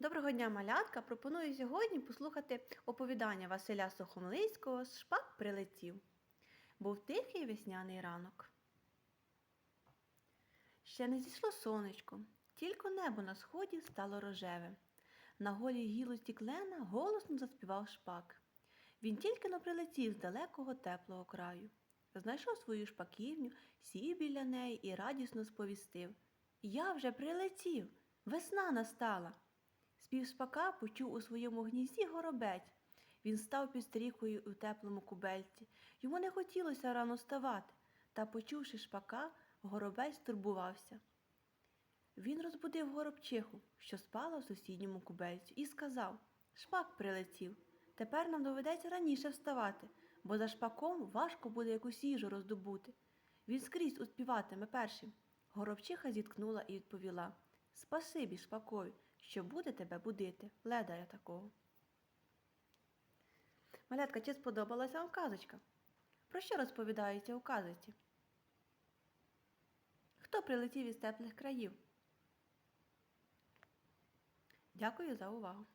Доброго дня, малятка! Пропоную сьогодні послухати оповідання Василя Сухомлинського «Шпак прилетів». Був тихий весняний ранок. Ще не зійшло сонечко, тільки небо на сході стало рожеве. На голій гілості клена голосно заспівав шпак. Він тільки но прилетів з далекого теплого краю. Знайшов свою шпаківню, сів біля неї і радісно сповістив. Я вже прилетів, весна настала. Спів шпака почув у своєму гнізді горобець. Він став під стріхою у теплому кубельці. Йому не хотілося рано вставати, та, почувши шпака, горобець турбувався. Він розбудив горобчиху, що спала в сусідньому кубельцю, і сказав Шпак прилетів. Тепер нам доведеться раніше вставати, бо за шпаком важко буде якусь їжу роздобути. Він скрізь успіватиме першим. Горобчиха зіткнула і відповіла Спасибі, шпакові, що буде тебе будити, леда я такого. Малятка, чи сподобалася вам казочка? Про що розповідається у казочці? Хто прилетів із теплих країв? Дякую за увагу.